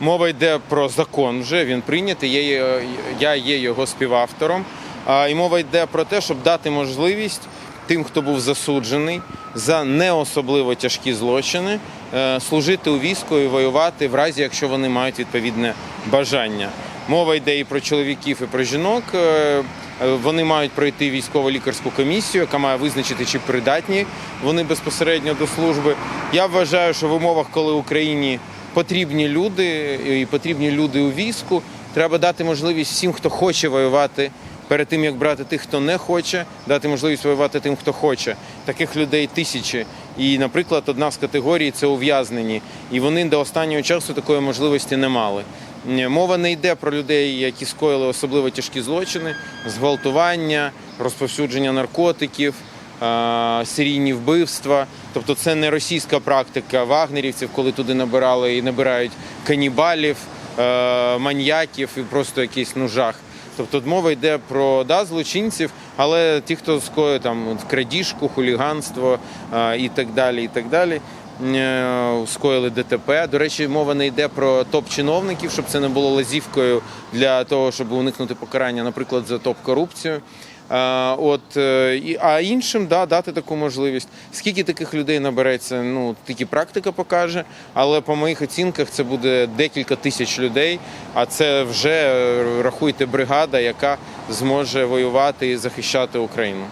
Мова йде про закон вже, він прийнятий, я є, його співавтором. І мова йде про те, щоб дати можливість тим, хто був засуджений за не особливо тяжкі злочини, е, служити у війську і воювати в разі, якщо вони мають відповідне бажання. Мова йде і про чоловіків, і про жінок. Е, Вони мають пройти військово-лікарську комісію, яка має визначити, чи придатні вони безпосередньо до служби. Я вважаю, що в умовах, коли Україні потрібні люди і потрібні люди у війську, треба дати можливість всім, хто хоче воювати. Перед тим як брати тих, хто не хоче, дати можливість воювати тим, хто хоче. Таких людей тисячі. І, наприклад, одна з категорій це ув'язнені, і вони до останнього часу такої можливості не мали. Мова не йде про людей, які скоїли особливо тяжкі злочини, зґвалтування, розповсюдження наркотиків, серійні вбивства. Тобто це не російська практика вагнерівців, коли туди набирали і набирають канібалів, маньяків і просто якийсь ну, жах. Тобто мова йде про да, злочинців, але ті, хто скоює там крадіжку, хуліганство і так далі, і так далі. е, Скоїли ДТП. До речі, мова не йде про топ-чиновників, щоб це не було лазівкою для того, щоб уникнути покарання, наприклад, за топ-корупцію. А, от, е, а іншим да, дати таку можливість. Скільки таких людей набереться, ну тільки практика покаже. Але по моїх оцінках це буде декілька тисяч людей. А це вже е, рахуйте бригада, яка зможе воювати і захищати Україну.